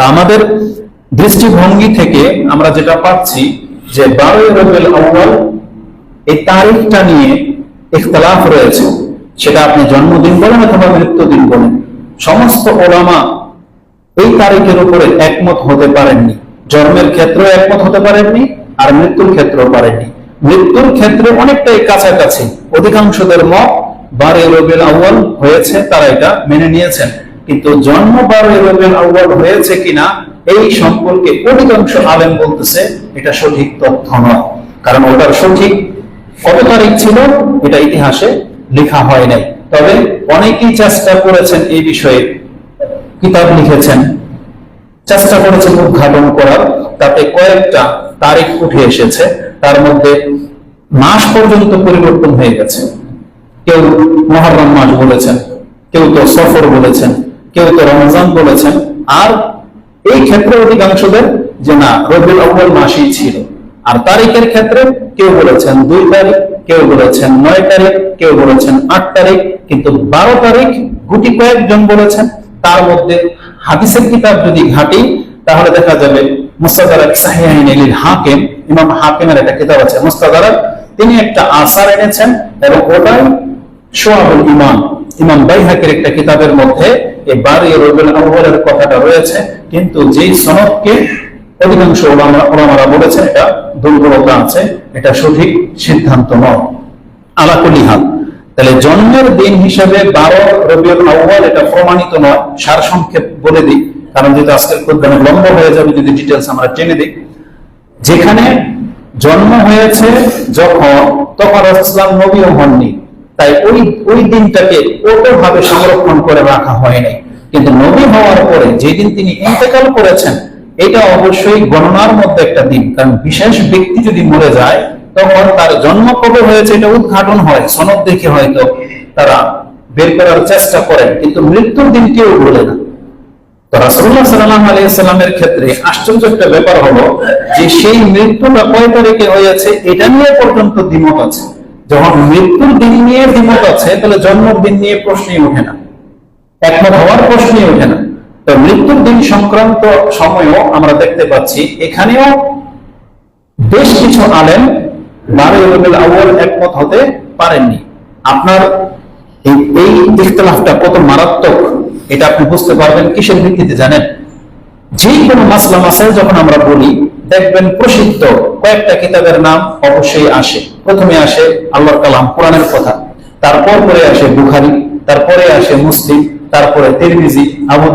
তা আমাদের দৃষ্টিভঙ্গি থেকে আমরা যেটা পাচ্ছি যে বারোই রবিউল আউ্বাল এই তারিখটা নিয়ে ইখতলাফ রয়েছে। সেটা আপনি জন্মদিন বলেন অথবা মৃত্যুদিন বলেন। সমস্ত ওলামা এই তারিখের উপরে একমত হতে পারেননি। জন্মের ক্ষেত্রে একমত হতে পারেননি আর মৃত্যুর ক্ষেত্রেও পারেননি। মৃত্যুর ক্ষেত্রে অনেকটাই কাছাকাছি। অধিকাংশদের মত বারে রবিউল আউ্বাল হয়েছে, তারা এটা মেনে নিয়েছেন। কিন্তু জন্ম বারে রবিউল আউ্বাল হয়েছে কিনা এই সম্পর্কে অধিকাংশ আলেম বলতেছে, এটা সঠিক তথ্য নয়। কারণ ওটার সঠিক কত তারিখ ছিল, এটা ইতিহাসে লেখা হয় নাই। তবে অনেকেই চেষ্টা করেছেন এই বিষয়ে কিতাব লিখেছেন। চেষ্টা করেছেন উদ্ঘাটন করার, তাতে কয়েকটা তারিখ উঠে এসেছে। তার মধ্যে মাস পর্যন্ত পরিবর্তন হয়ে গেছে। কেউ মহরম মাস বলেছেন, কেউ তো সফর বলেছেন। কেউ তো রমজান বলেছেন, আর এই ক্ষেত্রে অধিকাংশদের যে না, রবিউল আউ্বাল মাসই ছিল। আর তারিখের ক্ষেত্রে কেউ বলেছেন দুই তারিখ, কেউ বলেছেন নয় তারিখ, কেউ বলেছেন আট তারিখ, কিন্তু বারো তারিখ গুটি কয়েকজন বলেছেন। তার মধ্যে হাদিসের কিতাব যদি ঘাটি, তাহলে দেখা যাবে মুস্তাদারাক সাহিয়াইন হাকিম, ইমাম হাকিমের একটা কিতাব আছে মুস্তাদারাক তিনি একটা আসার এনেছেন, এবং ওটাই সোয়াবুল ইমান। ইমাম বাইহাকের একটা কিতাবের মধ্যে তাহলে জন্মের দিন হিসাবে বারো রবিউল আউ্বাল এটা প্রমাণিত নয়, সার সংক্ষেপ বলে দিই, কারণ যেহেতু আজকের খুব লম্ব হয়ে যাবে, যদি ডিটেলস আমরা টেনে দিই। যেখানে জন্ম হয়েছে যখন তখন ইসলাম নবীও হননি। তাই ওই ওই দিনটাকে ভাবে সংরক্ষণ করে রাখা হয় নাই। কিন্তু নবী হওয়ার পরে যেদিন তিনি ইন্তেকাল করেছেন, এটা অবশ্যই গণনার মধ্যে একটা দিন। কারণ বিশেষ ব্যক্তি যদি মরে যায়, তখন তার জন্ম কবে হয়েছে এটা উদ্ঘাটন হয়, সনদ দেখে হয়তো তারা বের করার চেষ্টা করেন, কিন্তু মৃত্যুর দিন কেউ বলে না। তো রাসূলুল্লাহ সাল্লাল্লাহু আলাইহি সাল্লামের ক্ষেত্রে আশ্চর্য একটা ব্যাপার হলো যে সেই মৃত্যুটা কয় তারিখে হয়েছে, এটা নিয়ে পর্যন্ত দ্বিমত আছে। যখন মৃত্যুর দিন নিয়ে দ্বিমত আছে, তাহলে জন্মের দিন নিয়ে প্রশ্নই ওঠে না। একমত হওয়ার প্রশ্নই ওঠে না। তো মৃত্যুর দিন সংক্রান্ত সময়ও আমরা দেখতে পাচ্ছি, এখানেও বেশ কিছু আউ্বাল একমত হতে পারেননি। আপনার এই ইখতলাফটা কত মারাত্মক, এটা আপনি বুঝতে পারবেন, কিসের ভিত্তিতে জানেন? যে কোনো মাসলা মাসাইল যখন আমরা বলি দেখবেন প্রসিদ্ধ কয়েকটা কিতাবের নাম অবশ্যই আসে। প্রথমে আসে আল্লাহর কালাম, কোরআনের কথা। তারপর পরে আসে বুখারি, তারপরে আসে মুসলিম, তারপরে তিরমিজি, আবু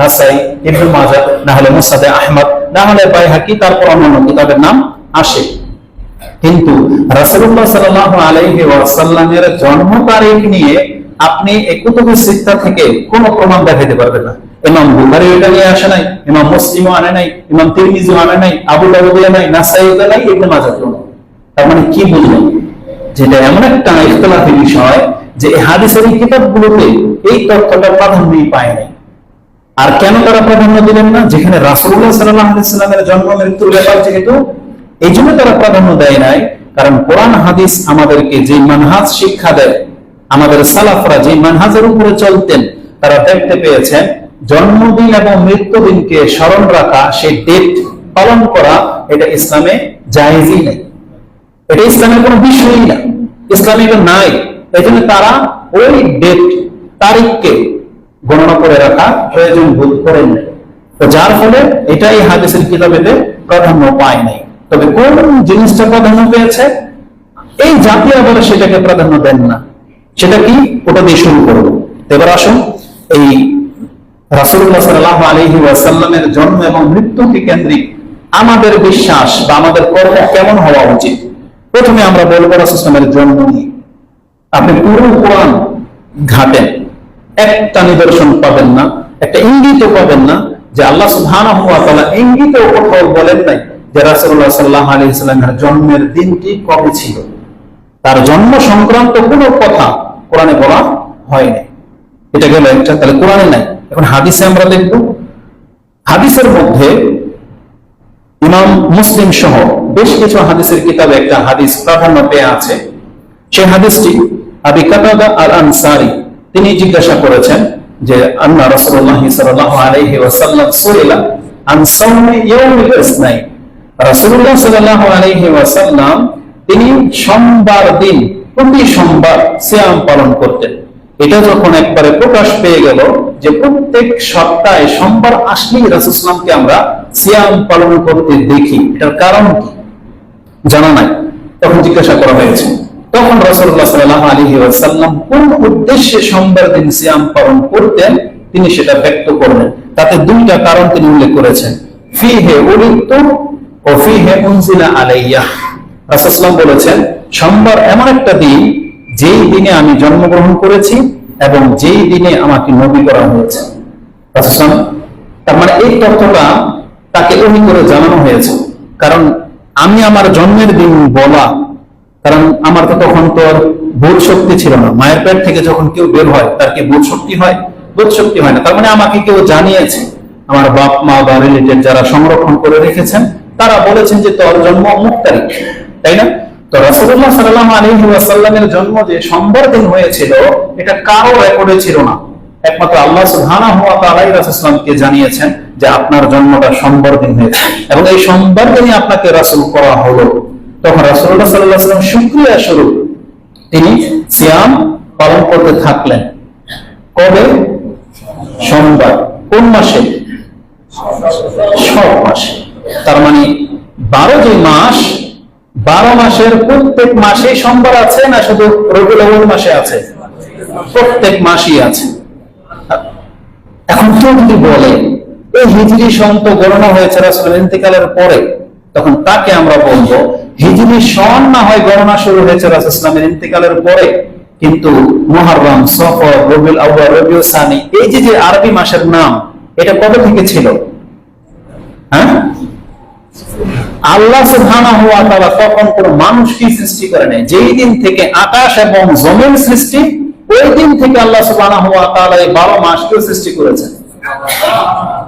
নাসাই, ইবনে মাজাহ, না হলে মুসাদে আহমদ, না হলে বাইহাকি, তারপর অন্যান্য কিতাবের নাম আসে। কিন্তু রাসূলুল্লাহ সাল্লাল্লাহু আলাইহি ওয়াসাল্লামের জন্ম তারিখ নিয়ে আপনি এই কুতুবুস সিত্তা থেকে কোনো প্রমাণ দেখাতে পারবেন না। ইমাম বুখারী এটা নিয়ে আসে নাই, ইমাম মুসলিমও আনে নাই, ইমাম তিরমিজিও আনে নাই, আবু দাউদও নাই, নাসাইও নাই, ইবনে মাজাহও নাই। তার মানে কি বুঝলেন যেটা এমন একটা ইখতিলাফি বিষয় যে হাদিসের এই কিতাবগুলোতে এই তথ্যটা প্রাধান্যই পায় নাই। আর কেন তারা প্রাধান্য দিলেন না? যেখানে রাসূলুল্লাহ সাল্লাল্লাহু আলাইহি সাল্লামের জন্ম, মৃত্যুর ব্যাপার যেহেতু, এই জন্য তারা প্রাধান্য দেয় নাই, কারণ কোরআন, হাদিস আমাদেরকে যে মানহাজ শিক্ষা দেয়, আমাদের সালাফরা যে মানহাজের উপরে চলতেন, তারা দেখতে পেয়েছেন জন্মদিন এবং মৃত্যুদিনকে স্মরণ রাখা, সেই ডেট পালন করা, এটা ইসলামে জায়েজই নেই। এটা ইসলামের কোনো বিষয়ই না। ইসলামে এটা নাই। এই জন্য তারা ওই ডেট তারিখকে গণনা করে রাখা প্রয়োজন বোধ করেন নাই। তো যার ফলে এটাই হাদিসের কিতাবেতে প্রাধান্য পায় নাই। তবে কোন জিনিসটা প্রাধান্য পেয়েছে? এই জাতীয় বলে সেটাকে প্রাধান্য দেন না। সেটা কি? ওটা দিয়ে শুরু করব। এবার আসুন এই মৃত্যুকে কেন্দ্রিক আমাদের বিশ্বাস বা আমাদের কর্ম কেমন হওয়া উচিত? প্রথমে আমরা জন্ম নিয়ে। আপনি পুরো কোরআন ঘাটেন, একটা নিদর্শন পাবেন না, একটা ইঙ্গিতও পাবেন না যে আল্লাহ কোথাও বলেন নাই যে রাসূলুল্লাহ সাল্লাল্লাহু আলাইহি সাল্লামের জন্মের দিনটি কবে ছিল। তার জন্ম সংক্রান্ত কোনো কথা কোরআনে বলা হয়নি। এটা গেল একটা, তাহলে কোরআনে নাই। এখন হাদিসে আমরা দেখব, হাদিসের মধ্যে ইমাম মুসলিম সহ বেশ কিছু হাদিসের কিতাবে একটা হাদিস প্রাধান্য পেয়ে আছে। সেই হাদিসটি আবি কাতাদা আল আনসারি তিনি জিজ্ঞাসা করেছেন যে, আন্না রাসূলুল্লাহ সাল্লাল্লাহু আলাইহি ওয়াসাল্লাম সুইলা আন সাওমি ইয়াউমিল ইসনাইন রাসূলুল্লাহ সাল্লাল্লাহু আলাইহি ওয়াসাল্লাম তিনি সোমবার দিন, প্রতি সোমবার সিয়াম পালন করতেন। এটা যখন একবারে প্রকাশ পেয়ে গেল যে প্রত্যেক সপ্তাহে সোমবার আসলেই রাসূলুল্লাহকে আমরা সিয়াম পালন করতে দেখি। এটার কারণ কি? জানা নাই। তখন জিজ্ঞাসা করা হয়েছে। তখন রাসূলুল্লাহ সাল্লাল্লাহু আলাইহি ওয়াসাল্লাম কোন উদ্দেশ্যে সোমবার দিন সিয়াম পালন করতেন? তিনি সেটা ব্যক্ত করলেন। তাতে দুইটা কারণ তিনি উল্লেখ করেছেন। ফিহে উলিতু ও ফিহে উনজিলা আলাইয়া। রাসূলুল্লাহ বলেছেন সোমবার এমন একটা দিন যেই দিনে আমি জন্মগ্রহণ করেছি এবং যেই দিনে আমাকে নবী করা হয়েছে। তার মানে এই তথ্যটা তাকে ওহি করে জানানো হয়েছে। কারণ আমি আমার জন্মের দিন বলা, কারণ আমার তো তখন তো আর বোধ শক্তি ছিল না। মায়ের পেট থেকে যখন কেউ বের হয়, তার কি বোধ শক্তি হয়? বোধ শক্তি হয় না। তার মানে আমাকে কেউ জানিয়েছে। আমার বাপ, মা বা রিলেটেড যারা সংরক্ষণ করে রেখেছেন, তারা বলেছেন যে তোর জন্ম অমুক তারিখ, তাই না? তো রাসূলুল্লাহ সাল্লাল্লাহু আলাইহি ওয়াসাল্লামের জন্ম যে সোমবার দিন হয়েছিল, এটা কারও রেকর্ডে ছিল না। একমাত্র আল্লাহ সুবহানাহু ওয়া তাআলাই রাসূলকে জানিয়েছেন যে আপনার জন্মটা সোমবার দিন হয়েছে। এবং এই সোমবার দিনই আপনাকে রাসূল করা হলো। তখন রাসূলুল্লাহ সাল্লাল্লাহু আলাইহি ওয়াসাল্লাম শুকরিয়া স্বরূপ তিনি সিয়াম পালন করতে থাকলেন। কবে? সোমবার। কোন মাসে? সব মাসে। তার মানে বারো যে মাস বারো মাসের প্রত্যেক মাসেই সোমবার আছে না শুধু রবিউল আউয়াল মাসে আছে? প্রত্যেক মাসই আছে। এখন কেউ যদি বলে, এই হিজরি সন তো গণনা হয়েছে রাসূলের ইন্তেকালের পরে, তখন তাকে আমরা বলব? হিজরি সন না হয় গণনা শুরু হয়েছে রাসূল ইসলামের ইন্তেকালের পরে, কিন্তু মুহররম, সফর, রবিউল আউয়াল, রবিউল সানি, এই যে যে আরবি মাসের নাম, এটা কবে থেকে ছিল? হ্যাঁ? আল্লাহ সুবহানাহু ওয়া তাআলা তখন কোন মানুষকে সৃষ্টি করে নাই? যেই দিন থেকে আকাশ এবং জমিন সৃষ্টি, ওই দিন থেকে আল্লাহ সুবহানাহু ওয়া তাআলা এই 12 মাসকে সৃষ্টি করেছেন।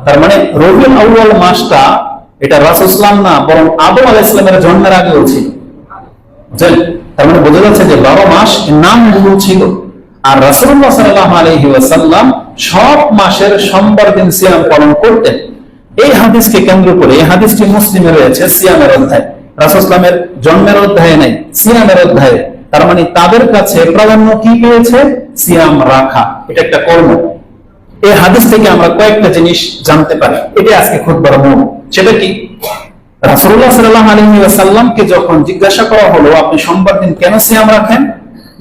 তার মানে রবিউল আউয়াল মাসটা এটা রাসূল ইসলাম না, বরং আদম আলাইহিস সালামের জন্মের আগেও ছিল। তার মানে বোঝা যাচ্ছে যে 12 মাস নাম নামগুলো ছিল। আর রাসূলুল্লাহ সাল্লাল্লাহু আলাইহি ওয়াসাল্লাম সব মাসের সোমবার দিন সিয়াম পালন করতেন। এই হাদিসকে কেন্দ্র করে, এই হাদিসটি মুসলিমে রয়েছে, সিয়ামের অধ্যায়। রাসূলের জন্মের অধ্যায়ে নেই, সিয়ামের অধ্যায়ে। তার মানে তাদের কাছে প্রাধান্য কি পেয়েছে? সিয়াম রাখা। এটা একটা কর্ম। এই হাদিস থেকে আমরা কয়েকটা জিনিস জানতে পারি। এটা আজকে খুতবার মূল। সেটা কি? রাসূলুল্লাহ সাল্লাল্লাহু আলাইহি ওয়াসাল্লামকে যখন জিজ্ঞাসা করা হলো, আপনি সোমবার দিন কেন সিয়াম রাখেন?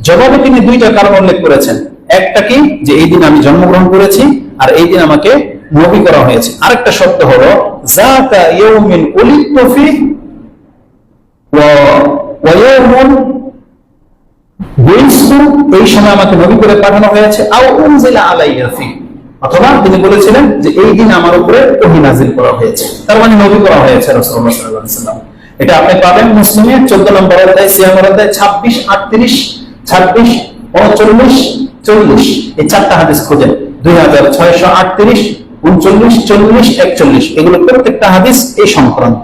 জবাবে তিনি দুইটা কারণ উল্লেখ করেছেন। একটা কি? যে এই দিন আমি জন্মগ্রহণ করেছি, আর এই দিন আমাকে নবী করা হয়েছে। আরেকটা শব্দ হলো জাতা ইয়াউমিন উলিদতু এই সময় আমাকে নবী করে পাঠানো হয়েছে। আও উনজিলা আলাইয়া অথবা তিনি বলেছিলেন যে, এই দিন আমার উপরে ওহী নাজিল করা হয়েছে। তার মানে নবী করা হয়েছে রাসূলুল্লাহ এটা আপনি পাবেন মুসলিমে 14 নম্বর অধ্যায়, সিয়ামের অধ্যায় 26 38 26 39 40 এই চারটা হাদিস খোঁজেন। আটত্রিশ উনচল্লিশ চল্লিশ একচল্লিশ এগুলো প্রত্যেকটা হাদিস এই সংক্রান্ত।